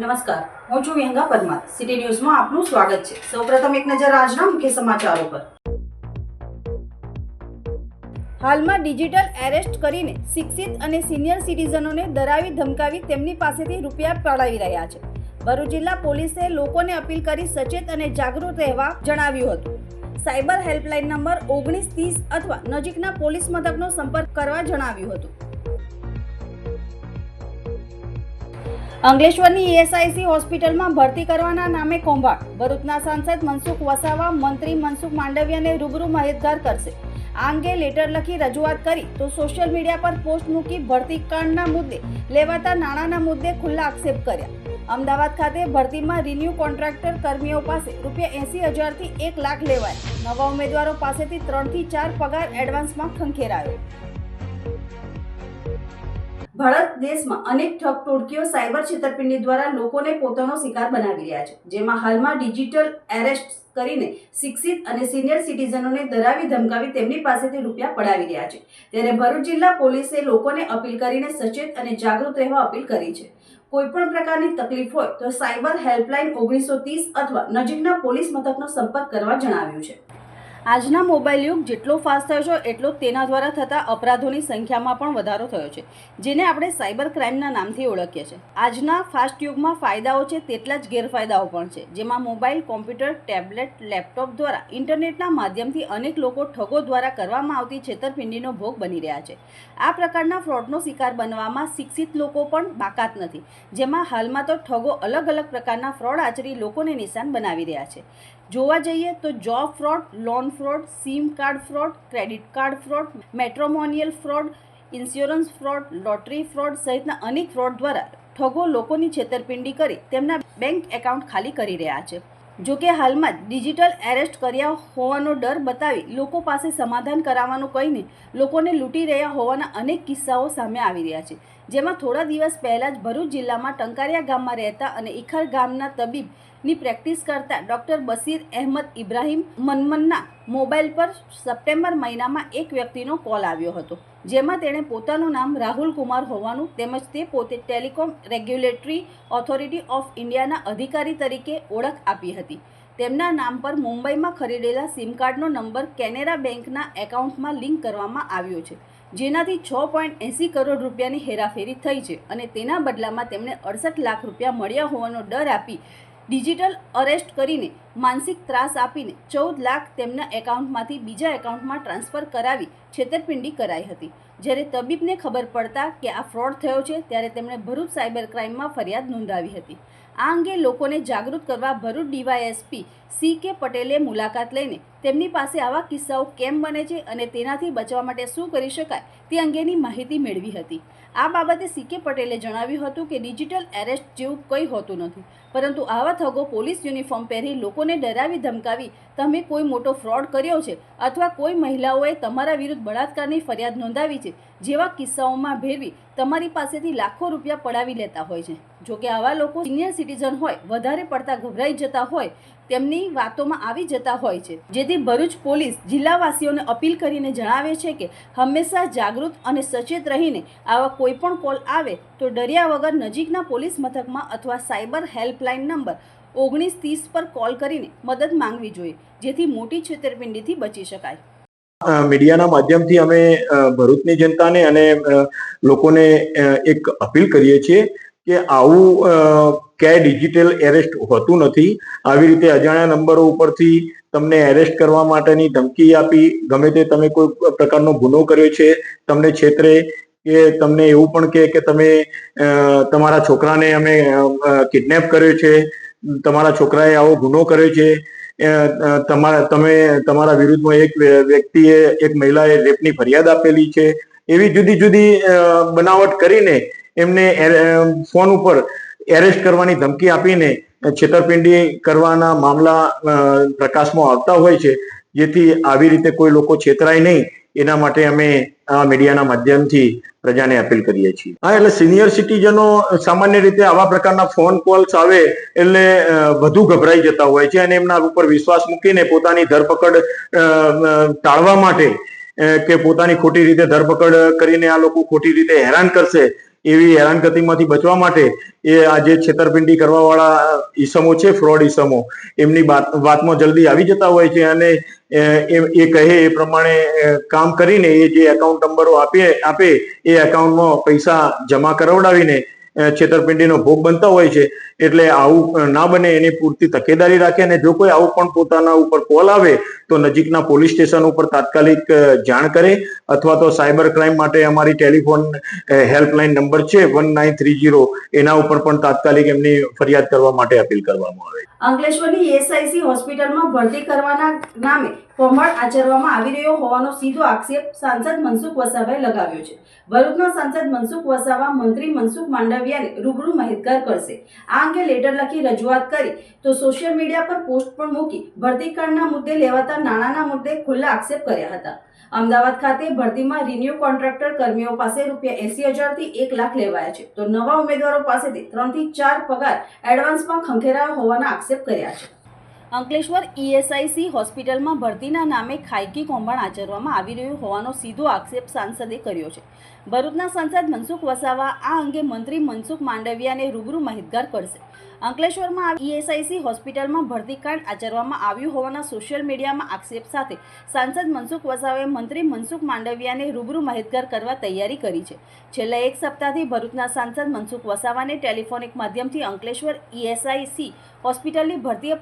નમસ્કાર. હું છું વ્યંગા પરમાર સિટી ન્યૂઝમાં આપનું સ્વાગત છે. સૌપ્રથમ એક નજર આજના મુખ્ય સમાચારો પર. હાલમાં ડિજિટલ એરેસ્ટ કરીને શિક્ષિત અને સિનિયર સિટીઝનોને ડરાવી ધમકાવી તેમની પાસેથી રૂપિયા પડાવી રહ્યા છે. ભરૂચ જિલ્લા પોલીસે લોકોને અપીલ કરી સચેત અને જાગૃત રહેવા જણાવ્યું હતું. સાયબર હેલ્પલાઇન નંબર ઓગણીસ, ત્રીસ અથવા નજીકના પોલીસ મથકનો સંપર્ક કરવા જણાવ્યું હતું. અંકલેશ્વરની ઈએસઆઈસી હોસ્પિટલમાં ભરતી કરવાના નામે કૌભાંડ. ભરૂચના સાંસદ મનસુખ વસાવા, મંત્રી મનસુખ માંડવિયાને રૂબરૂ માહિતગાર કરશે. આ અંગે લેટર લખી રજૂઆત કરી તો સોશિયલ મીડિયા પર પોસ્ટ મૂકી ભરતી કાંડના મુદ્દે લેવાતા નાણાંના મુદ્દે ખુલ્લા આક્ષેપ કર્યા. અમદાવાદ ખાતે ભરતીમાં રિન્યુ કોન્ટ્રાક્ટર કર્મીઓ પાસે રૂપિયા એંસી હજારથી એક લાખ લેવાય. નવા ઉમેદવારો પાસેથી ત્રણથી ચાર પગાર એડવાન્સમાં ખંખેરાયો. ભારત દેશમાં અનેક ઠગ ટોળકીઓ સાયબર છેતરપિંડી દ્વારા લોકોને પોતાનો શિકાર બનાવી રહ્યા છે. જેમાં હાલમાં ડિજિટલ એરેસ્ટ કરીને શિક્ષિત અને સિનિયર સિટીઝનોને ધરાવી ધમકાવી તેમની પાસેથી રૂપિયા પડાવી રહ્યા છે. ત્યારે ભરૂચ જિલ્લા પોલીસે લોકોને અપીલ કરીને સચેત અને જાગૃત રહેવા અપીલ કરી છે. કોઈપણ પ્રકારની તકલીફ હોય તો સાયબર હેલ્પલાઇન ઓગણીસો ત્રીસ અથવા નજીકના પોલીસ મથકનો સંપર્ક કરવા જણાવ્યું છે. આજના મોબાઈલ યુગ જેટલો ફાસ્ટ થયો છે, એટલો તેના દ્વારા થતા અપરાધોની સંખ્યામાં પણ વધારો થયો છે, જેને આપણે સાયબર ક્રાઇમના નામથી ઓળખીએ છીએ. આજના ફાસ્ટ યુગમાં ફાયદાઓ છે, તેટલા જ ગેરફાયદાઓ પણ છે, જેમાં મોબાઈલ, કોમ્પ્યુટર, ટેબ્લેટ, લેપટોપ દ્વારા ઇન્ટરનેટના માધ્યમથી અનેક લોકો ઠગો દ્વારા કરવામાં આવતી છેતરપિંડીનો ભોગ બની રહ્યા છે. આ પ્રકારના ફ્રોડનો શિકાર બનવામાં શિક્ષિત લોકો પણ બાકાત નથી, જેમાં હાલમાં તો ઠગો અલગ અલગ પ્રકારના ફ્રોડ આચરી લોકોને નિશાન બનાવી રહ્યા છે. જોવા જઈએ તો job fraud loan fraud sim card fraud credit card fraud matrimonial fraud insurance fraud lottery fraud સહિતના અનેક ફ્રોડ દ્વારા ઠગો લોકોની છેતરપિંડી કરી તેમના બેંક એકાઉન્ટ ખાલી કરી રહ્યા છે. જો કે હાલમાં જ ડિજિટલ એરેસ્ટ કર્યા હોવાનો ડર બતાવી લોકો પાસે સમાધાન કરાવવાનું કહીને લોકોને લૂંટી રહ્યા હોવાના અનેક કિસ્સાઓ સામે આવી રહ્યા છે. જેમાં થોડા દિવસ પહેલાં જ ભરૂચ જિલ્લામાં ટંકારિયા ગામમાં રહેતા અને ઇખર ગામના તબીબની પ્રેક્ટિસ કરતા ડૉક્ટર બસીર અહેમદ ઇબ્રાહીમ મનમનના મોબાઈલ પર સપ્ટેમ્બર મહિનામાં એક વ્યક્તિનો કોલ આવ્યો હતો, જેમાં તેણે પોતાનું નામ રાહુલ કુમાર હોવાનું તેમજ તે પોતે ટેલિકોમ રેગ્યુલેટરી ઓથોરિટી ઓફ ઇન્ડિયાના અધિકારી તરીકે ઓળખ આપી હતી. તેમના નામ પર મુંબઈમાં ખરીદેલા સિમ કાર્ડનો નંબર કેનેરા બેંકના એકાઉન્ટમાં લિંક કરવામાં આવ્યો છે, જેનાથી છ પોઈન્ટ એંસી કરોડ રૂપિયાની હેરાફેરી થઈ છે અને તેના બદલામાં તેમણે અડસઠ લાખ રૂપિયા મળ્યા હોવાનો ડર આપી ડિજિટલ અરેસ્ટ કરીને માનસિક ત્રાસ આપીને ચૌદ લાખ તેમના એકાઉન્ટમાંથી બીજા એકાઉન્ટમાં ટ્રાન્સફર કરાવી છેતરપિંડી કરાઈ હતી. જ્યારે તબીબને ખબર પડતા કે આ ફ્રોડ થયો છે, ત્યારે તેમણે ભરૂચ સાયબર ક્રાઇમમાં ફરિયાદ નોંધાવી હતી. આ અંગે લોકોને જાગૃત કરવા ભરૂચ ડીવાયએસપી સી કે પટેલે મુલાકાત લઈને તેમની પાસે આવા કિસ્સાઓ કેમ બને છે અને તેનાથી બચવા માટે શું કરી શકાય તે અંગેની માહિતી મેળવી હતી. આ બાબતે સી કે પટેલે જણાવ્યું હતું કે ડિજિટલ એરેસ્ટ જેવું કંઈ હોતું નથી. પરંતુ આવા થગો પોલીસ યુનિફોર્મ પહેરી લોકોને ડરાવી ધમકાવી તમે કોઈ મોટો ફ્રોડ કર્યો છે અથવા કોઈ મહિલાઓએ તમારા વિરુદ્ધ બળાત્કારની ફરિયાદ નોંધાવી છે જેવા કિસ્સાઓમાં ભેરવી તમારી પાસેથી લાખો રૂપિયા પડાવી લેતા હોય છે. જોકે આવા લોકો સિનિયર સિટીઝન હોય, વધારે પડતા ગભરાઈ જતા હોય, તેમની વાતોમાં આવી જતા હોય છે. જેથી ભરૂચ પોલીસ જિલ્લાવાસીઓને અપીલ કરીને જણાવે છે કે હંમેશા જાગૃત અને સચેત રહીને આવા કોઈ પણ કોલ આવે તો ડર્યા વગર નજીકના પોલીસ મથકમાં અથવા સાયબર હેલ્પલાઇન નંબર ઓગણીસ ત્રીસ પર કોલ કરીને મદદ માંગવી જોઈએ, જેથી મોટી છેતરપિંડીથી બચી શકાય. મીડિયાના માધ્યમથી અમે ભરૂચની જનતાને અને લોકોને એક અપીલ કરીએ છીએ કે આવું ક્યાંય ડિજિટલ એરેસ્ટ હોતું નથી. આવી રીતે અજાણ્યા નંબરો ઉપરથી તમને એરેસ્ટ કરવા માટેની ધમકી આપી. ગમે તે તમે કોઈ પ્રકારનો ગુનો કર્યો છે, તમને છેતરે કે તમને એવું પણ કે તમે તમારા છોકરાને અમે કિડનેપ કર્યો છે, તમારા છોકરાએ આવો ગુનો કર્યો છે તમારા, તમે, તમારા વિરુદ્ધમાં એક વ્ય- વ્યક્તિએ એક મહિલાએ રેપની ફરિયાદ આપેલી છે. એવી જુદી જુદી બનાવટ કરીને એમને ફોન ઉપર એરેસ્ટ કરવાની ધમકી આપીને છેતરપિંડી કરવાના મામલા પ્રકાશમાં આવતા હોય છે, જેથી આવી રીતે કોઈ લોકો છેતરાય નહીં. એના માટે અમે આ મીડિયાના માધ્યમથી પ્રજાને અપીલ કરીએ છીએ. હા, એટલે સિનિયર સિટીઝનો સામાન્ય રીતે આવા પ્રકારના ફોન કોલ્સ આવે એટલે વધુ ગભરાઈ જતા હોય છે અને એમના ઉપર વિશ્વાસ મૂકીને પોતાની ધરપકડ ટાળવા માટે કે પોતાની ખોટી રીતે ધરપકડ કરીને આ લોકો ખોટી રીતે હેરાન કરશે એવી હેરાનગતિમાંથી બચવા માટે એ આ જે છેતરપિંડી કરવાવાળા ઈસમો છે ફ્રોડ ઈસમો, એમની વાતમાં જલ્દી આવી જતા હોય છે અને એ કહે એ પ્રમાણે કામ કરીને એ જે એકાઉન્ટ નંબરો આપે આપે, એ એકાઉન્ટમાં પૈસા જમા કરાવડાવીને છેતરપિંડીનો ભોગ બનતા હોય છે. એટલે આવું ના બને એની પૂરતી તકેદારી રાખે અને જો કોઈ આવું પણ પોતાના ઉપર કોલ આવે તો નજીકના પોલીસ સ્ટેશન ઉપર તાત્કાલિક જાણ કરે અથવા તો સાયબર ક્રાઇમ માટે અમારી ટેલિફોન હેલ્પલાઇન નંબર છે વન નાઇન થ્રી જીરો એના ઉપર પણ તાત્કાલિક એમની ફરિયાદ કરવા માટે અપીલ કરવામાં આવે અંકલેશ્વરની એસઆઈસી હોસ્પિટલમાં ભરતી કરવાના નામે કોમળ આચરવામાં આવી રહ્યો હોવાનો સીધો આક્ષેપ સાંસદ મનસુખ વસાવાએ લગાવ્યો છે. ભરૂચના સાંસદ મનસુખ વસાવા, મંત્રી મનસુખ માંડવિયાને રૂબરૂ માહિતગાર કરશે. આ અંગે લેટર લખી રજૂઆત કરી તો સોશિયલ મીડિયા પર પોસ્ટ પણ મૂકી ભરતીકાંડના મુદ્દે લેવાતા નાણાંના મુદ્દે ખુલ્લા આક્ષેપ કર્યા હતા. અમદાવાદ ખાતે ભરતીમાં રિન્યુ કોન્ટ્રાક્ટર કર્મીઓ પાસે રૂપિયા એસી હજારથી એક લાખ લેવાયા છે. તો નવા ઉમેદવારો પાસેથી ત્રણથી ચાર પગાર એડવાન્સમાં ખંખેરાયા હોવાના આક્ષેપ કર્યા છે. અંકલેશ્વર ઈએસઆઈસી હોસ્પિટલમાં ભરતીના નામે ખાયકી કૌભાંડ આચરવામાં આવી રહ્યું હોવાનો સીધો આક્ષેપ સાંસદે કર્યો છે. ભરૂચના સાંસદ મનસુખ વસાવા આ અંગે મંત્રી મનસુખ માંડવિયાને રૂબરૂ માહિતગાર કરશે. અંકલેશ્વરમાં ઈએસઆઈસી હોસ્પિટલમાં ભરતીકાંડ આચરવામાં આવ્યું હોવાના સોશિયલ મીડિયામાં આક્ષેપ સાથે સાંસદ મનસુખ વસાવાએ મંત્રી મનસુખ માંડવિયાને રૂબરૂ માહિતગાર કરવા તૈયારી કરી છે. છેલ્લા એક સપ્તાહથી ભરૂચના સાંસદ મનસુખ વસાવાને ટેલિફોનિક માધ્યમથી અંકલેશ્વર ઈએસઆઈસી હોસ્પિટલની ભરતી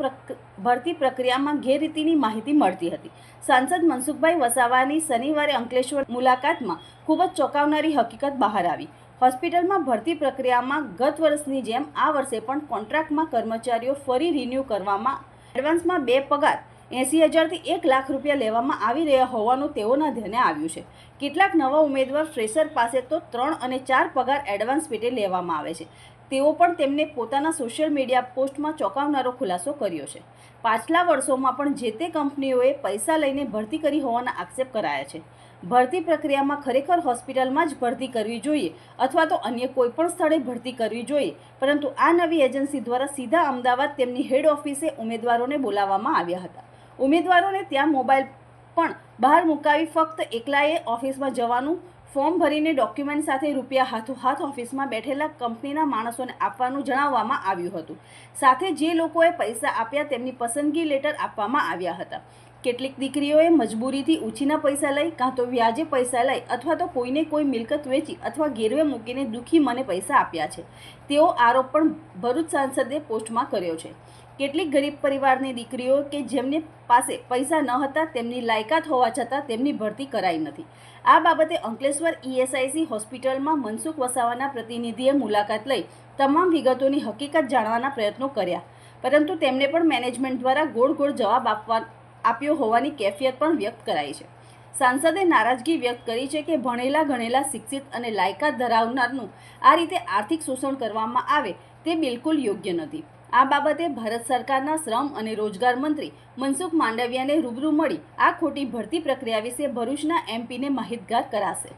ભરતી પ્રક્રિયામાં ગેરરીતિની માહિતી મળતી હતી. સાંસદ મનસુખભાઈ વસાવાની શનિવારે અંકલેશ્વર મુલાકાતમાં ખૂબ જ ચોંકાવનારી હકીકત બહાર આવી. હોસ્પિટલમાં ભરતી પ્રક્રિયામાં ગત વર્ષની જેમ આ વર્ષે પણ કોન્ટ્રાક્ટમાં કર્મચારીઓ ફરી રિન્યૂ કરવામાં એડવાન્સમાં બે પગાર, એંસી હજારથી એક લાખ રૂપિયા લેવામાં આવી રહ્યા હોવાનું તેઓના ધ્યાને આવ્યું છે. કેટલાક નવા ઉમેદવાર ફ્રેશર પાસે તો ત્રણ અને ચાર પગાર એડવાન્સ પેટે લેવામાં આવે છે. તેઓ પણ તેમને પોતાના સોશિયલ મીડિયા પોસ્ટમાં ચોંકાવનારો ખુલાસો કર્યો છે. પાછલા વર્ષોમાં પણ જે તે કંપનીઓએ પૈસા લઈને ભરતી કરી હોવાના આક્ષેપ કરાયા છે. ભરતી પ્રક્રિયામાં ખરેખર હોસ્પિટલમાં જ ભરતી કરવી જોઈએ અથવા તો અન્ય કોઈ પણ સ્થળે ભરતી કરવી જોઈએ. પરંતુ આ નવી એજન્સી દ્વારા સીધા અમદાવાદ તેમની હેડ ઓફિસે ઉમેદવારોને બોલાવવામાં આવ્યા હતા. ઉમેદવારોને ત્યાં મોબાઈલ પણ બહાર મુકાવી ફક્ત એકલાએ ઓફિસમાં જવાનું, ફોર્મ ભરીને ડોક્યુમેન્ટ સાથે રૂપિયા હાથોહાથ ઓફિસમાં બેઠેલા કંપનીના માણસોને આપવાનું જણાવવામાં આવ્યું હતું. સાથે જે લોકોએ પૈસા આપ્યા તેમની પસંદગી લેટર આપવામાં આવ્યા હતા. કેટલીક દીકરીઓએ મજબૂરીથી ઉછીના પૈસા લઈ, કાં તો વ્યાજે પૈસા લઈ, અથવા તો કોઈને કોઈ મિલકત વેચી અથવા ગેરવે મૂકીને દુઃખી મને પૈસા આપ્યા છે. તેવો આરોપ પણ ભરૂચ સાંસદે પોસ્ટમાં કર્યો છે. કેટલીક ગરીબ પરિવારની દીકરીઓ કે જેમની પાસે પૈસા ન હતા, તેમની લાયકાત હોવા છતાં તેમની ભરતી કરાઈ નથી. આ બાબતે અંકલેશ્વર ઈએસઆઈસી હોસ્પિટલમાં મનસુખ વસાવાના પ્રતિનિધિએ મુલાકાત લઈ તમામ વિગતોની હકીકત જાણવાના પ્રયત્નો કર્યા. પરંતુ તેમને પણ મેનેજમેન્ટ દ્વારા ગોળ ગોળ જવાબ આપવા આપ્યો હોવાની કેફિયત પણ વ્યક્ત કરાઈ છે. સાંસદે નારાજગી વ્યક્ત કરી છે કે ભણેલા ગણેલા શિક્ષિત અને લાયકાત ધરાવનારનું આ રીતે આર્થિક શોષણ કરવામાં આવે તે બિલકુલ યોગ્ય નથી. આ બાબતે ભારત સરકારના શ્રમ અને રોજગાર મંત્રી મનસુખ માંડવિયાને રૂબરૂ મળી આ ખોટી ભરતી પ્રક્રિયા વિશે ભરૂચના એમપીને માહિતગાર કરાશે.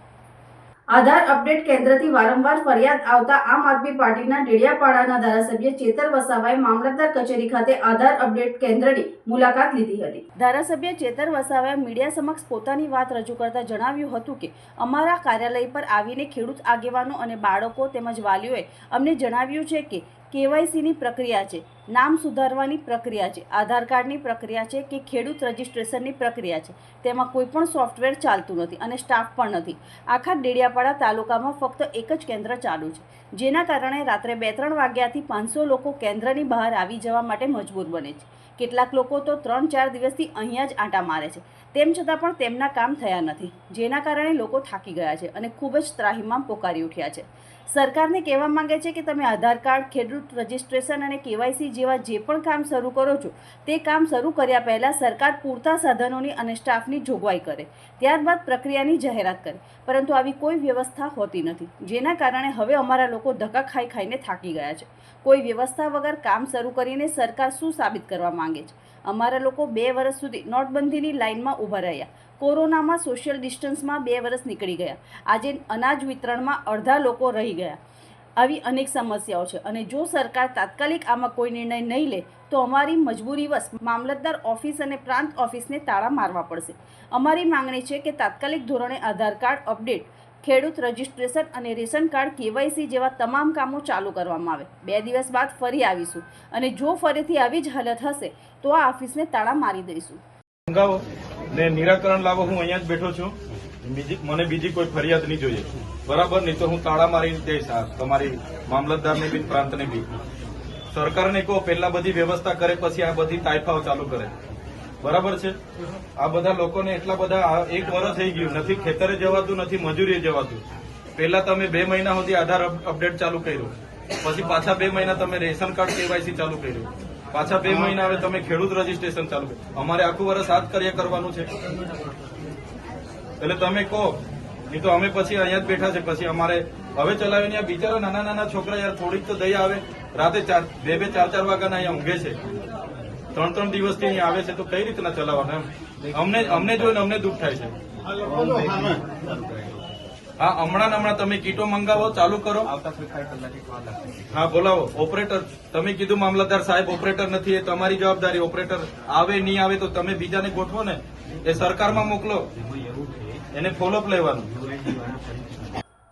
આધાર અપડેટ કેન્દ્રથી વારંવાર ફરિયાદ આવતા આમ આદમી પાર્ટીના ડેડિયાપાડાના ધારાસભ્ય ચેતર વસાવાએ મામલતદાર કચેરી ખાતે આધાર અપડેટ કેન્દ્રની મુલાકાત લીધી હતી. ધારાસભ્ય ચેતર વસાવાએ મીડિયા સમક્ષ પોતાની વાત રજૂ કરતા જણાવ્યું હતું કે, અમારા કાર્યાલય પર આવીને ખેડૂત આગેવાનો અને બાળકો તેમજ વાલીઓએ અમને જણાવ્યું છે કે, કેવાયસીની પ્રક્રિયા છે. નામ સુધારવાની પ્રક્રિયા છે, આધાર કાર્ડની પ્રક્રિયા છે કે ખેડૂત રજિસ્ટ્રેશનની પ્રક્રિયા છે, તેમાં કોઈ પણ સોફ્ટવેર ચાલતું નથી અને સ્ટાફ પણ નથી. આખા ડેડિયાપાડા તાલુકામાં ફક્ત એક જ કેન્દ્ર ચાલુ છે, જેના કારણે રાત્રે બે ત્રણ વાગ્યાથી પાંચસો લોકો કેન્દ્રની બહાર આવી જવા માટે મજબૂર બને છે. કેટલાક લોકો તો ત્રણ ચાર દિવસથી અહીંયા જ આંટા મારે છે, તેમ છતાં પણ તેમના કામ થયા નથી, જેના કારણે લોકો થાકી ગયા છે અને ખૂબ જ ત્રાહિમામ પોકારી ઉઠ્યા છે. સરકારને કહેવા માંગે છે કે તમે આધાર કાર્ડ, ખેડૂત રજિસ્ટ્રેશન અને કેવાયસી જેવા જે પણ કામ શરૂ કરો છો, તે કામ શરૂ કર્યા પહેલાં સરકાર પૂરતા સાધનોની અને સ્ટાફની જોગવાઈ કરે, ત્યારબાદ પ્રક્રિયાની જાહેરાત કરે, પરંતુ આવી કોઈ વ્યવસ્થા હોતી નથી, જેના કારણે હવે અમારા લોકો ધક્કા ખાઈ ખાઈને થાકી ગયા છે. કોઈ વ્યવસ્થા વગર કામ શરૂ કરીને સરકાર શું સાબિત કરવા માંગે છે? અમારા લોકો બે વર્ષ સુધી નોટબંધીની લાઇનમાં ઊભા રહ્યા, કોરોનામાં સોશિયલ ડિસ્ટન્સમાં બે વર્ષ નીકળી ગયા, આજે અનાજ વિતરણમાં અડધા લોકો રહી ગયા આવી અનેક સમસ્યાઓ છે. અને જો સરકાર તાત્કાલિક આમાં કોઈ નિર્ણય નહીં લે, તો અમારી મજબૂરીવશ મામલતદાર ઓફિસ અને પ્રાંત ઓફિસને તાળા મારવા પડશે. અમારી માંગણી છે કે તાત્કાલિક ધોરણે આધાર કાર્ડ અપડેટ, ખેડૂત રજિસ્ટ્રેશન અને રેશન કાર્ડ કેવાયસી જેવા તમામ કામો ચાલુ કરવામાં આવે. બે દિવસ બાદ ફરી આવીશું. અને જો ફરીથી આવી જ હાલત હશે, તો આ ઓફિસને તાળા મારી દઈશું. ને નિરાકરણ લાવો. હું અહીંયા જ બેઠો છું. મને બીજી કોઈ ફરિયાદ નહીં જોઈએ. બરાબર? નહીં તો હું તાળા મારી દઈશ તમારી મામલતદારને બી, પ્રાંતને બી. સરકારને કહો, પહેલા બધી વ્યવસ્થા કરે, પછી આ બધી તાઇફાઓ ચાલુ કરે. બરાબર છે? આ બધા લોકોને એટલા બધા એક વર્ષ થઈ ગયું. નથી, ખેતરે જવાતું નથી, મજૂરીએ જવાતું. પહેલા તમે બે મહિના સુધી આધાર અપ- અપડેટ ચાલુ કર્યું. પછી પાછા બે મહિના તમે રેશન કાર્ડ કેવાયસી ચાલુ કર્યું. પાછા બે મહિના હવે તમે ખેડૂત રજીસ્ટ્રેશન ચાલુ અમારે આખું વર્ષ જ કાર્ય કરવાનું છે. એટલે તમે કહો નહીં તો અમે પછી અહીંયા જ બેઠા છે, પછી અમારે હવે ચલાવીને આ બિચારા નાના નાના છોકરા યાર થોડીક તો દઈ આવે. રાતે ચાર, બે બે, ચાર ચાર વાગ્યાના અહીંયા ઊંઘે છે. ત્રણ ત્રણ દિવસથી અહીંયા આવે છે, તો કઈ રીતના ચલાવવાના એમ? અમને અમને જોઈને અમને દુઃખ થાય છે. હા, હમણાં હમણાં તમે કીટો મંગાવો, ચાલુ કરો. હા, બોલાવો. ઓપરેટર, તમે કીધું મામલતદાર સાહેબ ઓપરેટર નથી, એ તમારી જવાબદારી. ઓપરેટર આવે, નહીં આવે, તો તમે બીજાને ગોઠવો ને. એ સરકારમાં મોકલો. એને ફોલોઅપ લેવાનું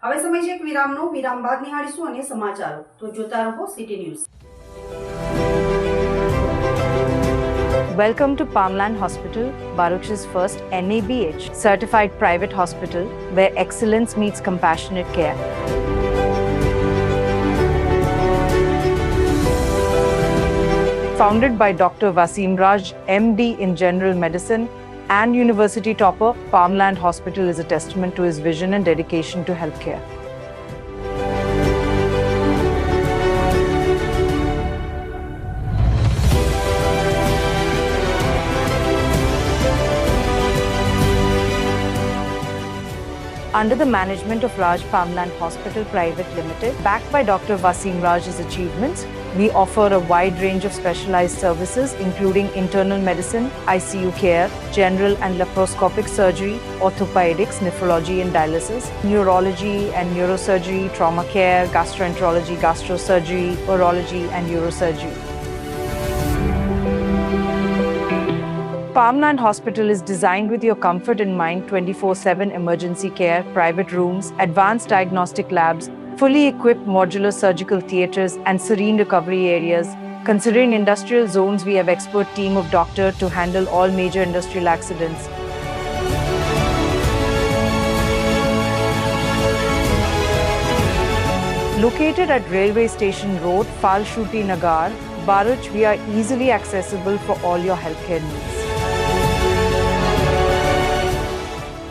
હવે સમય છે એક વિરામનો વિરામ બાદ નિહાળીશું અને સમાચારો તો જોતા રહો city news Welcome to Palmland Hospital, Baruch's first NABH certified private hospital where excellence meets compassionate care. Founded by Dr. Vasim Raj, MD in General Medicine and University topper, Palmland Hospital is a testament to his vision and dedication to healthcare. Under the management of Raj Palmland Hospital Private Limited, backed by Dr. Vasim Raj's achievements, we offer a wide range of specialized services including internal medicine, ICU care, general and laparoscopic surgery, orthopedics, nephrology and dialysis, neurology and neurosurgery, trauma care, gastroenterology, gastrosurgery, urology and neurosurgery. Palmland Hospital is designed with your comfort in mind 24 7 emergency care, private rooms, advanced diagnostic labs, fully equipped modular surgical theatres, and serene recovery areas. Considering industrial zones, we have expert team of doctor to handle all major industrial accidents. Located at Railway Station Road, Falshuti Nagar, Baruch, we are easily accessible for all your healthcare needs.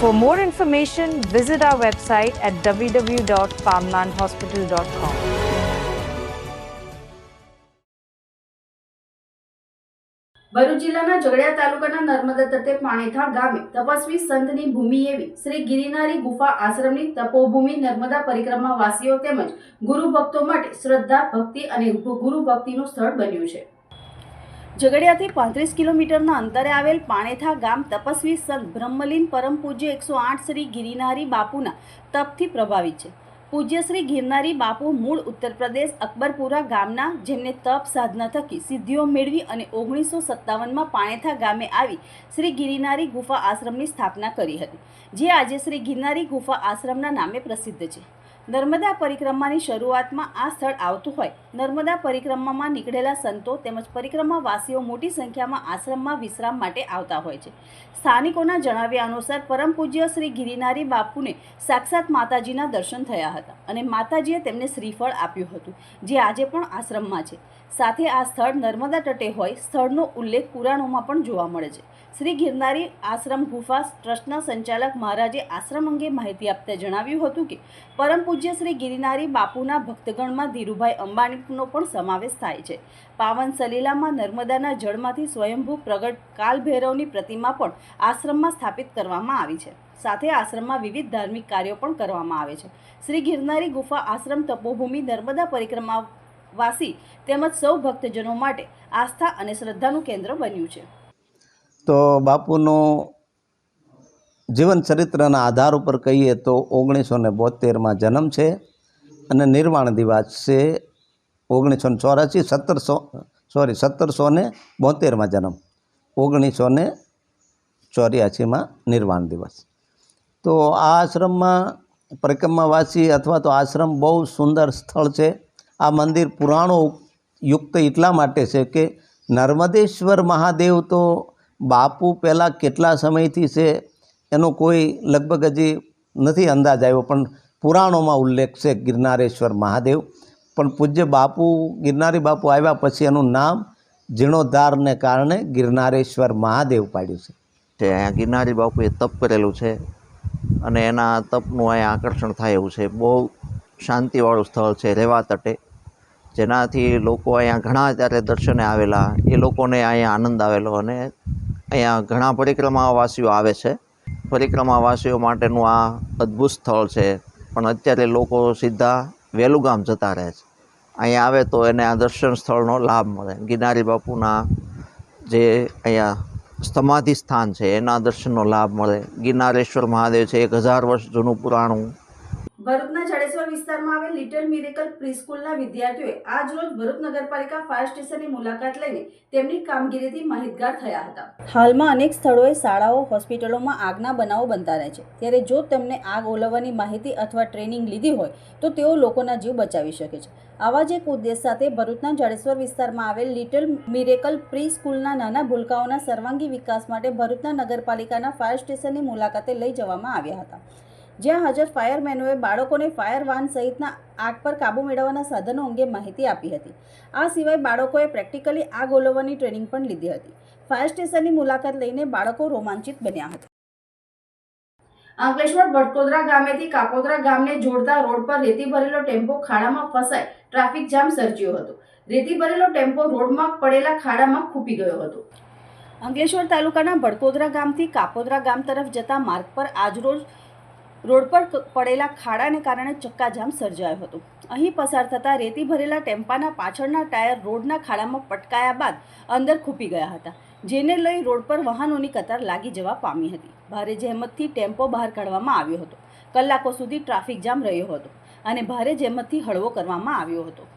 For more information, visit our website at www.farmlandhospital.com. Bharuch જિલ્લાના ઝઘડિયા તાલુકાના નર્મદા તટે પાણીથાળ ગામે તપસ્વી સંતની ભૂમિ એવી શ્રી ગિરિનારી ગુફા આશ્રમની તપોભૂમિ નર્મદા પરિક્રમા વાસીઓ તેમજ ગુરુ ભક્તો માટે શ્રદ્ધા ભક્તિ અને ગુરુ ભક્તિનું સ્થળ બન્યું છે ઝઘડિયાથી પાંત્રીસ કિલોમીટરના અંતરે આવેલ પાણેથા ગામ તપસ્વી સંત બ્રહ્મલીન પરમ પૂજ્ય એકસો આઠ શ્રી ગિરિનારી બાપુના તપથી પ્રભાવિત છે. પૂજ્ય શ્રી ગિરનારી બાપુ મૂળ ઉત્તર પ્રદેશ અકબરપુરા ગામના, જેમને તપ સાધના થકી સિદ્ધિઓ મેળવી અને ઓગણીસો સત્તાવનમાં પાણેથા ગામે આવી શ્રી ગિરિનારી ગુફા આશ્રમની સ્થાપના કરી હતી, જે આજે શ્રી ગિરનારી ગુફા આશ્રમના નામે પ્રસિદ્ધ છે. નર્મદા પરિક્રમાની શરૂઆતમાં આ સ્થળ આવતું હોય. નર્મદા પરિક્રમામાં નીકળેલા સંતો તેમજ પરિક્રમાવાસીઓ મોટી સંખ્યામાં આશ્રમમાં વિશ્રામ માટે આવતા હોય છે. સ્થાનિકોના જણાવ્યા અનુસાર પરમ પૂજ્ય શ્રી ગિરિનારી બાપુને સાક્ષાત માતાજીના દર્શન થયા હતા અને માતાજીએ તેમને શ્રીફળ આપ્યું હતું, જે આજે પણ આશ્રમમાં છે. સાથે આ સ્થળ નર્મદા તટે હોય, સ્થળનો ઉલ્લેખ પુરાણોમાં પણ જોવા મળે છે. શ્રી ગિરનારી આશ્રમ ગુફા ટ્રસ્ટના સંચાલક મહારાજે આશ્રમ અંગે માહિતી આપતા જણાવ્યું હતું કે, પરમ પૂજ્ય શ્રી ગિરિનારી બાપુના ભક્તગણમાં ધીરુભાઈ અંબાણીનો પણ સમાવેશ થાય છે. પાવન સલીલામાં નર્મદાના જળમાંથી સ્વયંભૂ પ્રગટ કાલભૈરવની પ્રતિમા પણ આશ્રમમાં સ્થાપિત કરવામાં આવી છે. સાથે આશ્રમમાં વિવિધ ધાર્મિક કાર્યો પણ કરવામાં આવે છે. શ્રી ગિરનારી ગુફા આશ્રમ તપોભૂમિ નર્મદા પરિક્રમા વાસી તેમજ સૌ ભક્તજનો માટે આસ્થા અને શ્રદ્ધાનું કેન્દ્ર બન્યું છે. તો બાપુનું જીવન ચરિત્રના આધાર ઉપર કહીએ તો ઓગણીસો ને બોતેરમાં જન્મ છે અને નિર્વાણ દિવસ છે ઓગણીસો ને ચોરાસી, સત્તરસો સોરી સત્તરસો ને બોતેરમાં જન્મ. ઓગણીસો ને ચોર્યાસીમાં નિર્વાણ દિવસ. તો આ આશ્રમમાં પરિક્રમાવાસી અથવા તો આશ્રમ બહુ સુંદર સ્થળ છે. આ મંદિર પુરાણો યુક્ત એટલા માટે છે કે નર્મદેશ્વર મહાદેવ તો બાપુ પહેલાં કેટલા સમયથી છે, એનો કોઈ લગભગ હજી નથી અંદાજ આવ્યો, પણ પુરાણોમાં ઉલ્લેખ છે ગિરનારેશ્વર મહાદેવ. પણ પૂજ્ય બાપુ, ગિરનારી બાપુ આવ્યા પછી એનું નામ જીર્ણોદ્ધારને કારણે ગિરનારેશ્વર મહાદેવ પાડ્યું છે. તે અહીંયા ગિરનારી બાપુએ તપ કરેલું છે અને એના તપનું અહીંયા આકર્ષણ થાય એવું છે. બહુ શાંતિવાળું સ્થળ છે રેવા તટે. જેનાથી લોકો અહીંયા ઘણા ત્યારે દર્શને આવેલા, એ લોકોને અહીંયા આનંદ આવેલો અને અહીંયા ઘણા પરિક્રમાવાસીઓ આવે છે. પરિક્રમાવાસીઓ માટેનું આ અદ્ભુત સ્થળ છે. પણ અત્યારે લોકો સીધા વેલુગામ જતા રહે છે. અહીંયા આવે તો એને આ દર્શન સ્થળનો લાભ મળે. ગિરનારી બાપુના જે અહીંયા સમાધિ સ્થાન છે, એના દર્શનનો લાભ મળે. ગિરનારેશ્વર મહાદેવ છે, એક હજાર વર્ષ જૂનું પુરાણું ભરૂચના જાડેશ્વર વિસ્તારમાં આવેલ લિટલ મિરેકલ પ્રીસ્કૂલના વિદ્યાર્થીઓએ આજ રોજ ભરૂચ નગરપાલિકા ફાયર સ્ટેશનની મુલાકાત લઈને તેમની કામગીરીથી માહિતગાર થયા હતા. હાલમાં અનેક સ્થળોએ શાળાઓ, હોસ્પિટલોમાં આગના બનાવો બનતા રહે છે. ત્યારે જો તેમને આગ ઓલવવાની માહિતી અથવા ટ્રેનિંગ લીધી હોય, તો તેઓ લોકોના જીવ બચાવી શકે છે. આવા જ એક ઉદ્દેશ સાથે ભરૂચના જાડેશ્વર વિસ્તારમાં આવેલ લિટલ મિરેકલ પ્રી સ્કૂલના નાના ભૂલકાઓના સર્વાંગી વિકાસ માટે ભરૂચના નગરપાલિકાના ફાયર સ્ટેશનની મુલાકાતે લઈ જવામાં આવ્યા હતા. જ્યાં હાજર ફાયરમેનોએ બાળકોને ફાયર વાન સહિતના આગ પર કાબૂ મેળવવાના સાધનો અંગે માહિતી આપી હતી. આ સિવાય બાળકોએ પ્રેક્ટિકલી આગ ઓલવવાની ટ્રેનિંગ પણ લીધી હતી. ફાયર સ્ટેશનની મુલાકાત લઈને બાળકો રોમાંચિત બન્યા હતા. અંકલેશ્વર ભટકોદરા ગામેથી કાપોદરા ગામને જોડતા રોડ પર રેતી ભરેલો ટેમ્પો ખાડામાં ફસાઈ ટ્રાફિક જામ સર્જ્યો હતો. રેતી ભરેલો ટેમ્પો રોડમાં પડેલા ખાડામાં ખૂપી ગયો હતો. અંકલેશ્વર તાલુકાના ભડકોદરા ગામથી કાપોદરા ગામ તરફ જતા માર્ગ પર આજરોજ રોડ પર પડેલા ખાડાને કારણે ચક્કાજામ સર્જાયો હતો. અહીં પસાર થતા રેતી ભરેલા ટેમ્પાના પાછળના ટાયર રોડના ખાડામાં પટકાયા બાદ અંદર ખૂપી ગયા હતા, જેને લઈ રોડ પર વાહનોની કતાર લાગી જવા પામી હતી. ભારે જહેમતથી ટેમ્પો બહાર કાઢવામાં આવ્યો હતો. કલાકો સુધી ટ્રાફિક જામ રહ્યો હતો અને ભારે જહેમતથી હળવો કરવામાં આવ્યો હતો.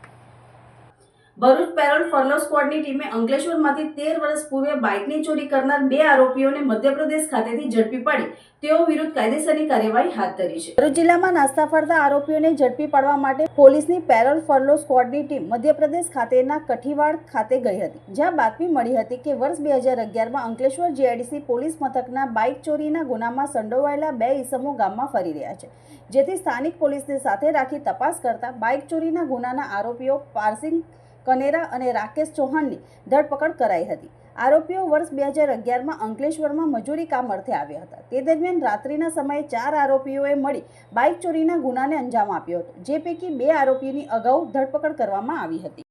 ભરૂચ પેરોલ ફર્લો સ્કવોડની ટીમે અંકલેશ્વરમાંથી તેર વર્ષ પૂર્વે બાઇકની ચોરી કરનાર બે આરોપીઓને મધ્યપ્રદેશ ખાતેથી ઝડપી પાડી. તેઓ વિરુદ્ધ કાયદેસરની કાર્યવાહી હાથ ધરી છે. ભરૂચ જિલ્લામાં નાસ્તા ફરતા આરોપીઓને ઝડપી પાડવા માટે પોલીસની પેરોલ ફર્લો સ્કવોડની ટીમ મધ્યપ્રદેશ ખાતેના કઠીવાડ ખાતે ગઈ હતી, જ્યાં બાતમી મળી હતી કે વર્ષ બે હજાર અગિયારમાં અંકલેશ્વર જીઆઈડીસી પોલીસ મથકના બાઇક ચોરીના ગુનામાં સંડોવાયેલા બે ઇસમો ગામમાં ફરી રહ્યા છે, જેથી સ્થાનિક પોલીસને સાથે રાખી તપાસ કરતા બાઇક ચોરીના ગુનાના આરોપીઓ પારસિંગ કનેરા અને રાકેશ ચૌહાણની ધરપકડ કરાઈ હતી. આરોપીઓ વર્ષ બે હજાર અગિયારમાં અંકલેશ્વરમાં મજૂરી કામ અર્થે આવ્યા હતા. તે દરમિયાન રાત્રિના સમયે ચાર આરોપીઓએ મળી બાઇક ચોરીના ગુનાને અંજામ આપ્યો હતો, જે પૈકી બે આરોપીઓની અગાઉ ધરપકડ કરવામાં આવી હતી.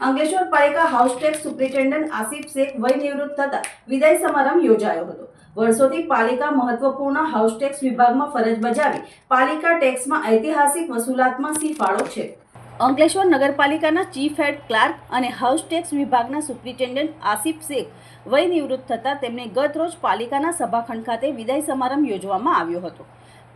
અંકલેશ્વર પાલિકા house tax superintendent Asif Shaikh વય નિવૃત્ત થતા વિદાય સમારંભ યોજાયો હતો. વર્ષોથી પાલિકા મહત્વપૂર્ણ હાઉસ ટેક્સ વિભાગમાં ફરજ બજાવી પાલિકા ટેક્સમાં ઐતિહાસિક વસૂલાતમાં સી ફાળો છે. અંકલેશ્વર નગરપાલિકાના ચીફ હેડ ક્લાર્ક અને હાઉસ ટેક્સ વિભાગના સુપ્રિન્ટેન્ડન્ટ આસિફ શેખ વય નિવૃત્ત થતાં તેમને ગત રોજ પાલિકાના સભાખંડ ખાતે વિદાય સમારંભ યોજવામાં આવ્યો હતો.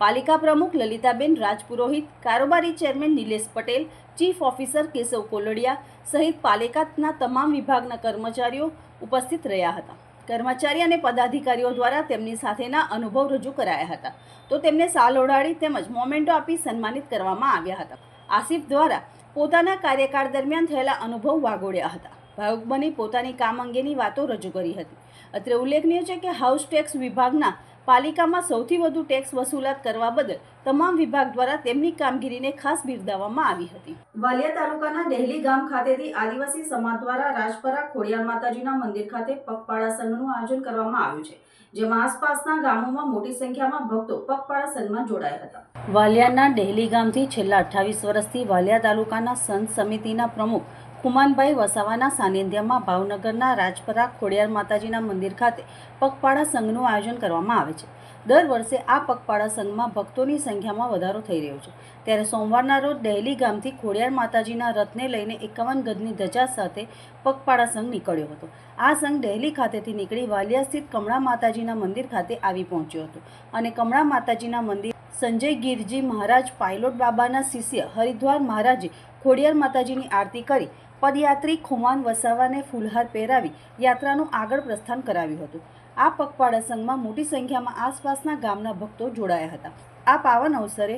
પાલિકા પ્રમુખ લલિતાબેન રાજપુરોહિત, કારોબારી chairman Nilesh Patel, chief officer Keshav Koladiya સહિત પાલિકાના તમામ વિભાગના કર્મચારીઓ ઉપસ્થિત રહ્યા હતા. કર્મચારી અને પદાધિકારીઓ દ્વારા તેમની સાથેના અનુભવ રજૂ કરાયા હતા. તો તેમને સાલ ઓઢાડી તેમજ મોમેન્ટો આપી સન્માનિત કરવામાં આવ્યા હતા. આસિફ દ્વારા પોતાના કાર્યકાળ દરમિયાન થયેલા અનુભવ વાગોડ્યા હતા. ભાવુકબની પોતાની કામ અંગેની વાતો રજૂ કરી હતી. અત્રે ઉલ્લેખનીય છે કે હાઉસ ટેક્સ વિભાગના પાલિકામાં સૌથી વધુ ટેક્સ વસૂલાત કરવા બદલ તમામ વિભાગ દ્વારા તેમની કામગીરીને ખાસ બિરદાવવામાં આવી હતી. વાલિયા તાલુકાના ડેહલી ગામ ખાતેથી આદિવાસી સમાજ દ્વારા રાજપરા ખોડિયાર માતાજીના મંદિર ખાતે પગપાળા સંઘનું આયોજન કરવામાં આવ્યું છે. જેમાં આસપાસના ગામોમાં મોટી સંખ્યામાં ભક્તો પગપાળા સન્માન જોડાયા હતા. વાલિયાના ડેહલી ગામથી છેલ્લા અઠ્ઠાવીસ વર્ષથી વાલિયા તાલુકાના સંત સમિતિના પ્રમુખ ખુમાનભાઈ વસાવાના સાનિધ્યમાં ભાવનગરના રાજપરા ખોડિયાર માતાજીના મંદિર ખાતે પગપાળા સંઘનું આયોજન કરવામાં આવે છે. દર વર્ષે આ પગપાળા સંઘમાં ભક્તોની સંખ્યામાં વધારો થઈ રહ્યો છે. ત્યારે સોમવારના રોજ દહેલી ગામથી ખોડિયાર માતાજીના રથને લઈને એકાવન ગજની ધજા સાથે પગપાળા સંઘ નીકળ્યો હતો. આ સંઘ દહેલી ખાતેથી નીકળી વાલિયા સ્થિત કમળા માતાજીના મંદિર ખાતે આવી પહોંચ્યો હતો અને કમળા માતાજીના મંદિર સંજય ગીરજી મહારાજ પાયલોટ બાબાના શિષ્ય હરિદ્વાર મહારાજે ખોડિયાર માતાજીની આરતી કરી પદયાત્રી ખુમાન વસાવાને ફૂલહાર પહેરાવી યાત્રાનું આગળ પ્રસ્થાન કરાવ્યું હતું. આ પગપાળા સંઘમાં મોટી સંખ્યામાં આસપાસના ગામના ભક્તો જોડાયા હતા. આ પાવન અવસરે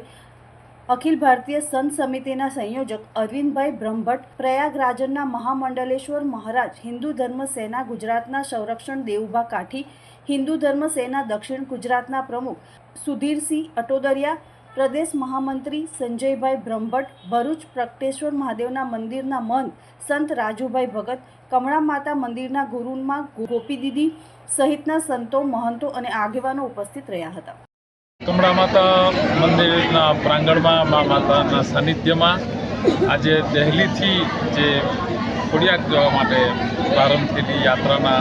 અખિલ ભારતીય સંત સમિતિના સંયોજક અરવિંદભાઈ બ્રહ્મભટ્ટ, પ્રયાગરાજનના મહામંડલેશ્વર મહારાજ, હિન્દુ ધર્મ સેના ગુજરાતના સંરક્ષણ દેવુભા કાઠી, હિન્દુ ધર્મ સેના દક્ષિણ ગુજરાતના પ્રમુખ સુધીરસિંહ અટોદરિયા પ્રદેશ મહામંત્રી સંજયભાઈ બ્રહ્મભટ્ટ, ભરૂચ પ્રગટેશ્વર મહાદેવના મંદિરના મંત સંત રાજુભાઈ ભગત, કમળા માતા મંદિરના ગુરુમાં ગોપી દીદી સહિતના સંતો, મહંતો અને આગેવાનો ઉપસ્થિત રહ્યા હતા. કમળા માતા મંદિરના પ્રાંગણમાં મા માતાના સાનિધ્યમાં આજે દહેલીથી જે ખોડિયાર જવા માટે પ્રારંભ થયેલી યાત્રાના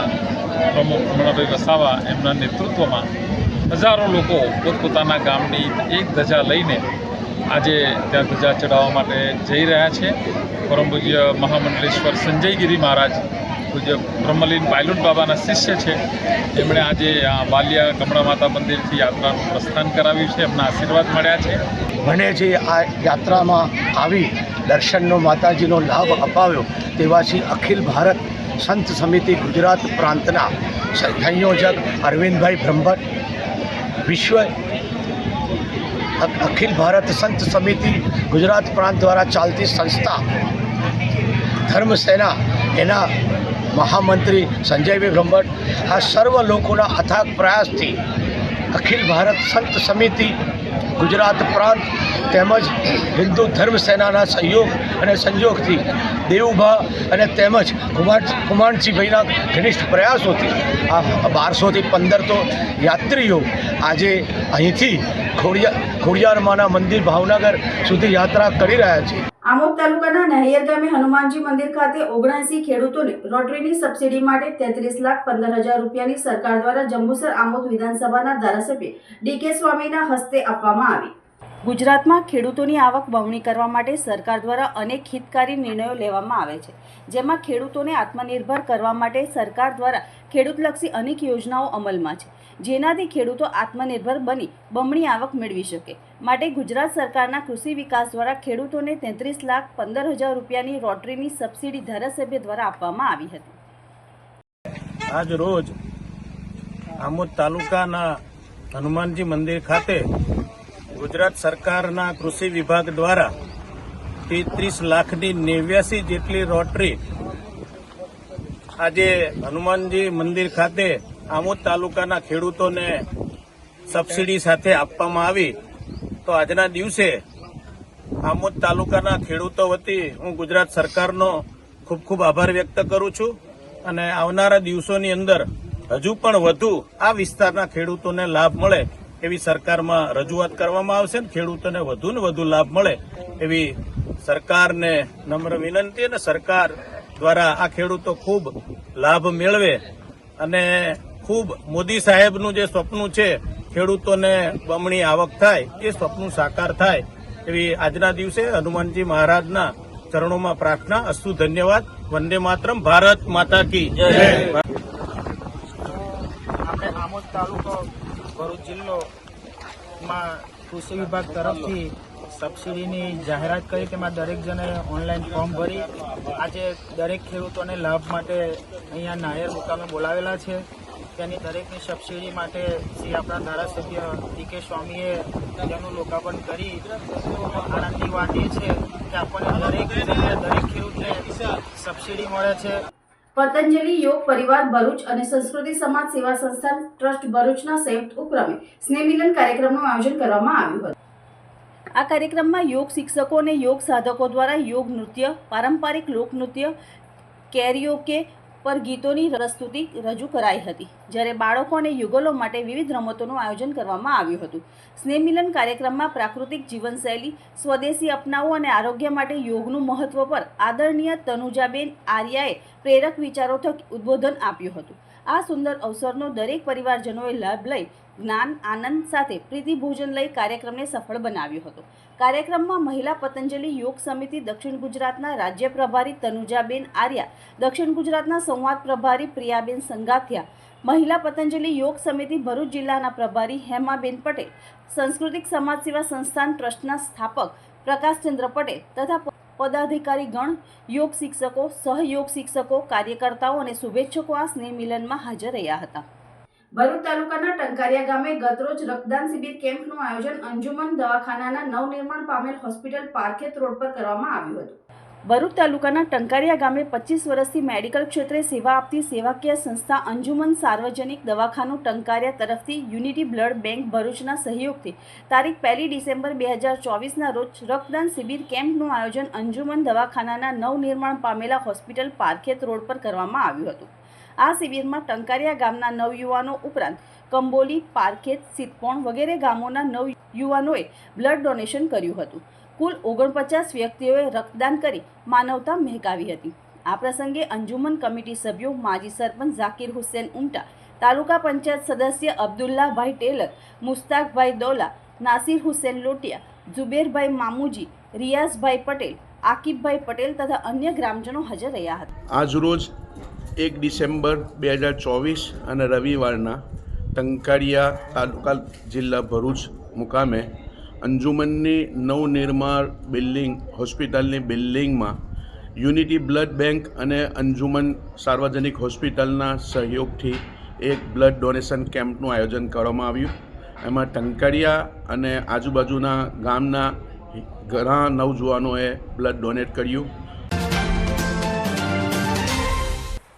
પ્રમુખ કમળાભાઈ વસાવા એમના નેતૃત્વમાં હજારો લોકો પોતપોતાના ગામની એક ધજા લઈને આજે ત્યાં ધજા ચડાવવા માટે જઈ રહ્યા છે. પરમ પૂજ્ય મહામંડલેશ્વર સંજયગીરી મહારાજ, પૂજ્ય બ્રહ્મલીન પાયલોટ બાબાના શિષ્ય છે. એમણે આજે આ વાલિયા કમળા માતા મંદિરથી યાત્રાનું પ્રસ્થાન કરાવ્યું છે. એમના આશીર્વાદ મળ્યા છે. મને જે આ યાત્રામાં આવી દર્શનનો માતાજીનો લાભ અપાવ્યો તેવા શ્રી અખિલ ભારત સંત સમિતિ ગુજરાત પ્રાંતના સંયોજક અરવિંદભાઈ બ્રહ્મભટ્ટ વિશ્વ અખિલ ભારત સંત સમિતિ ગુજરાત પ્રાંત દ્વારા ચાલતી સંસ્થા ધર્મસેના એના મહામંત્રી સંજયભાઈ બ્રહ્મટ આ સર્વ લોકોના અથાગ પ્રયાસથી અખિલ ભારત સંત સમિતિ ગુજરાત પ્રાંત તેમજ હિન્દુ ધર્મ સેનાના સહયોગ અને સંયોગથી દેવુભા અને તેમજ કુમાર કુમારસિંહભાઈના ઘનિષ્ઠ પ્રયાસોથી આ બારસોથી પંદર તો યાત્રીઓ આજે અહીંથી ખોડિયા ખોડિયારમાના મંદિર ભાવનગર સુધી યાત્રા કરી રહ્યા છે. આમોદ તાલુકાના નહિયર ગામે હનુમાનજી મંદિર ખાતે ઓગણસી ખેડૂતોને રોટરીની સબસિડી માટે તેત્રીસ લાખ પંદર હજાર રૂપિયાની સરકાર દ્વારા જંબુસર આમોદ વિધાનસભાના ધારાસભ્ય ડીકે સ્વામીના હસ્તે આપવામાં આવી. ગુજરાતમાં ખેડૂતોની આવક બમણી કરવા માટે સરકાર દ્વારા અનેક હિતકારી નિર્ણયો લેવામાં આવે છે, જેમાં ખેડૂતોને આત્મનિર્ભર કરવા માટે સરકાર દ્વારા ખેડૂતલક્ષી અનેક યોજનાઓ અમલમાં છે, જેનાથી ખેડૂતો આત્મનિર્ભર બની બમણી આવક મેળવી શકે. માટે ગુજરાત સરકારના કૃષિ વિકાસ દ્વારા ખેડૂતોને તેત્રીસ લાખ પંદર હજાર રૂપિયાની રોટરીની સબસિડી ધારાસભ્ય દ્વારા આપવામાં આવી હતી. આજ રોજ આમોદ તાલુકાના હનુમાનજી મંદિર ખાતે ગુજરાત સરકારના કૃષિ વિભાગ દ્વારા તેત્રીસ લાખની નેવ્યાસી જેટલી રોટરી આજે હનુમાનજી મંદિર ખાતે આમોદ તાલુકાના ખેડૂતોને સબસિડી સાથે આપવામાં આવી. તો આજના દિવસે આમોદ તાલુકાના ખેડૂતો વતી હું ગુજરાત સરકારનો ખૂબ ખૂબ આભાર વ્યક્ત કરું છું અને આવનારા દિવસોની અંદર હજુ પણ વધુ આ વિસ્તારના ખેડૂતોને લાભ મળે એવી સરકારમાં રજૂઆત કરવામાં આવશે ને ખેડૂતોને વધુ ને વધુ લાભ મળે એવી સરકારને નમ્ર વિનંતી અને સરકાર દ્વારા આ ખેડૂતો ખૂબ લાભ મેળવે અને ખૂબ મોદી સાહેબનું જે સ્વપ્ન છે, ખેડૂતોને બમણી આવક થાય, એ સ્વપ્ન સાકાર થાય એવી આજના દિવસે હનુમાનજી મહારાજના ચરણોમાં પ્રાર્થના, અસ્તુ ધન્યવાદ, વંદે માતરમ, ભારત માતા કી જય. આમોદ તાલુકો ભરૂચ જિલ્લો માં કૃષિ વિભાગ તરફથી સબસિડીની જાહેરાત કરી તેમાં દરેક જણે ઓનલાઈન ફોર્મ ભરી. આજે દરેક ખેડૂતોને લાભ માટે અહીંયા નાયર મુકામે બોલાવેલા છે. તેની દરેકની સબસિડી માટે શ્રી આપણા ધારાસભ્ય ડી કે સ્વામીએ તેનું લોકાર્પણ કરી. આનંદની વાત એ છે કે આપણને દરેક દરેક ખેડૂતને સબસિડી મળે છે. પતંજલિ યોગ પરિવાર ભરૂચ અને સંસ્કૃતિ સમાજ સેવા સંસ્થાન ટ્રસ્ટ ભરૂચના સંયુક્ત ઉપક્રમે સ્નેહમિલન કાર્યક્રમનું આયોજન કરવામાં આવ્યું હતું. આ કાર્યક્રમમાં યોગ શિક્ષકો અને યોગ સાધકો દ્વારા યોગ નૃત્ય, પારંપરિક લોકનૃત્ય કેરિયોકે પર ગીતોની પ્રસ્તુતિ રજૂ કરાઈ હતી. જ્યારે બાળકો અને યુગલો માટે વિવિધ રમતોનું આયોજન કરવામાં આવ્યું હતું. સ્નેહમિલન કાર્યક્રમમાં પ્રાકૃતિક જીવનશૈલી, સ્વદેશી અપનાવો અને આરોગ્ય માટે યોગનું મહત્વ પર આદરણીય તનુજાબેન આર્યાએ પ્રેરક વિચારો થકી ઉદ્બોધન આપ્યું હતું. આ સુંદર અવસરનો દરેક પરિવારજનોએ લાભ લઈ જ્ઞાન, આનંદ સાથે પ્રીતિ ભોજન લઈ કાર્યક્રમને સફળ બનાવ્યો હતો. કાર્યક્રમમાં મહિલા પતંજલિ યોગ સમિતિ દક્ષિણ ગુજરાતના રાજ્ય પ્રભારી તનુજાબેન આર્યા, દક્ષિણ ગુજરાતના સંવાદ પ્રભારી પ્રિયાબેન સંગાથિયા, મહિલા પતંજલિ યોગ સમિતિ ભરૂચ જિલ્લાના પ્રભારી હેમાબેન પટેલ, સાંસ્કૃતિક સમાજ સેવા સંસ્થાન ટ્રસ્ટના સ્થાપક પ્રકાશચંદ્ર પટેલ તથા પદાધિકારી ગણ, યોગ શિક્ષકો, સહયોગ શિક્ષકો, કાર્યકર્તાઓ અને શુભેચ્છકો આ સ્નેહ મિલનમાં હાજર રહ્યા હતા. ભરૂચ તાલુકાના ટંકારિયા ગામે ગતરોજ રક્તદાન શિબિર કેમ્પનું આયોજન અંજુમન દવાખાનાના નવનિર્માણ પામેલ હોસ્પિટલ પાર્કેત રોડ પર કરવામાં આવ્યું હતું. ભરૂચ તાલુકાના ટંકારિયા ગામે પચીસ વર્ષથી મેડિકલ ક્ષેત્રે સેવા આપતી સેવાકીય સંસ્થા અંજુમન સાર્વજનિક દવાખાનું ટંકારિયા તરફથી યુનિટી બ્લડ બેંક ભરૂચના સહયોગથી તારીખ પહેલી ડિસેમ્બર બે હજાર ચોવીસના રોજ રક્તદાન શિબિર કેમ્પનું આયોજન અંજુમન દવાખાનાના નવનિર્માણ પામેલા હોસ્પિટલ પારખેત રોડ પર કરવામાં આવ્યું હતું. આ શિબિરમાં ટંકારિયા ગામના નવયુવાનો ઉપરાંત કંબોલી, પારખેત સિતપોણ વગેરે ગામોના નવ યુવાનોએ બ્લડ ડોનેશન કર્યું હતું. કુલ ઓગણપચાસ વ્યક્તિઓએ રક્તદાન કરી માનવતા મહેકાવી હતી. આ પ્રસંગે અંજુમન કમિટી સભ્યો માજી સરપંચ ઝાકીર હુસેન ઉમટા તાલુકા પંચાયત સદસ્ય અબ્દુલ્લાભાઈ ટેલર, મુસ્તાકભાઈ દોલા, નાસિર હુસેન લોટિયા, ઝુબેરભાઈ મામુજી, રિયાઝભાઈ પટેલ, આકિબભાઈ પટેલ તથા અન્ય ગ્રામજનો હાજર રહ્યા હતા. આજરોજ એક ડિસેમ્બર બે હજાર ચોવીસ અને રવિવારના ટંકારિયા તાલુકા જિલ્લા ભરૂચ મુકામે અંજુમનની નવનિર્માણ બિલ્ડિંગ, હોસ્પિટલની બિલ્ડિંગમાં યુનિટી બ્લડ બેંક અને અંજુમન સાર્વજનિક હોસ્પિટલના સહયોગથી એક બ્લડ ડોનેશન કેમ્પનું આયોજન કરવામાં આવ્યું. એમાં ટંકારિયા અને આજુબાજુના ગામના ઘણા નવજુવાનોએ બ્લડ ડોનેટ કર્યું.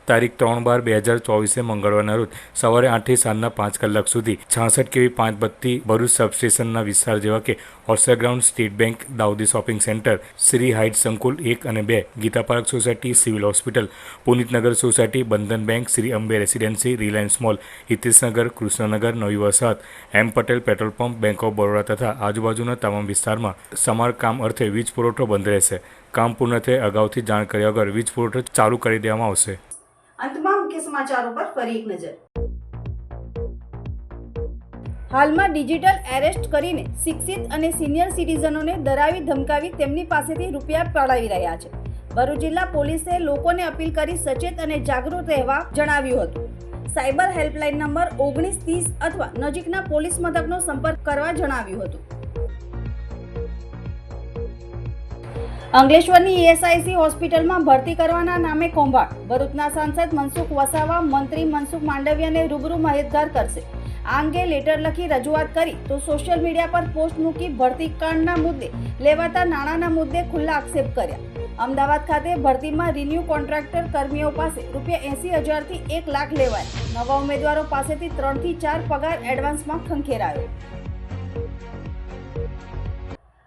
તારીખ ત્રણ બાર બે હજાર ચોવીસે મંગળવારના રોજ સવારે આઠથી સાંજના પાંચ કલાક સુધી છાસઠ કેવી પાંચ બત્તી ભરૂચ સબસ્ટેશનના વિસ્તાર જેવા કે Horsa state bank, Daudi shopping centre, Shri height સંકુલ એક અને બે, Gita park society, civil hospital Punitnagar society, Bandhan bank, Shri Ambe residency, Reliance mall, Hiteshnagar, Krishnanagar, નવી વસાહત, M Patel petrol pump, bank of Baroda તથા આજુબાજુના તમામ વિસ્તારમાં સમારકામ અર્થે વીજ પુરવઠો બંધ રહેશે. કામ પૂર્ણ થયે અગાઉથી જાણ કર્યા વગર વીજ પુરવઠો ચાલુ કરી દેવામાં આવશે. અંતમાં મુખ્ય સમાચારો પર ફરી એક નજર. હાલમાં ડિજિટલ એરેસ્ટ કરીને શિક્ષિત અને સિનિયર સિટીઝનોને ડરાવી ધમકાવી તેમની પાસેથી રૂપિયા પડાવી રહ્યા છે. ભરૂચ જિલ્લા પોલીસે લોકોને અપીલ કરી સચેત અને જાગૃત રહેવા જણાવ્યું હતું. સાયબર હેલ્પલાઇન નંબર ઓગણીસ, ત્રીસ અથવા નજીકના પોલીસ મથકનો સંપર્ક કરવા જણાવ્યું હતું. અંકલેશ્વરની ઈએસઆઈસી હોસ્પિટલમાં ભરતી કરવાના નામે કૌભાંડ. ભરૂચના સાંસદ મનસુખ વસાવા, મંત્રી મનસુખ માંડવિયાને રૂબરૂ માહિતગાર કરશે. આ અંગે લેટર લખી રજૂઆત કરી તો સોશિયલ મીડિયા પર પોસ્ટ મૂકી ભરતી કાંડના મુદ્દે લેવાતા નાણાંના મુદ્દે ખુલ્લા આક્ષેપ કર્યા. અમદાવાદ ખાતે ભરતીમાં રિન્યુ કોન્ટ્રાક્ટર કર્મીઓ પાસે રૂપિયા એસી હજારથી એક લાખ લેવાય. નવા ઉમેદવારો પાસેથી ત્રણથી ચાર પગાર એડવાન્સમાં ખંખેરાયો.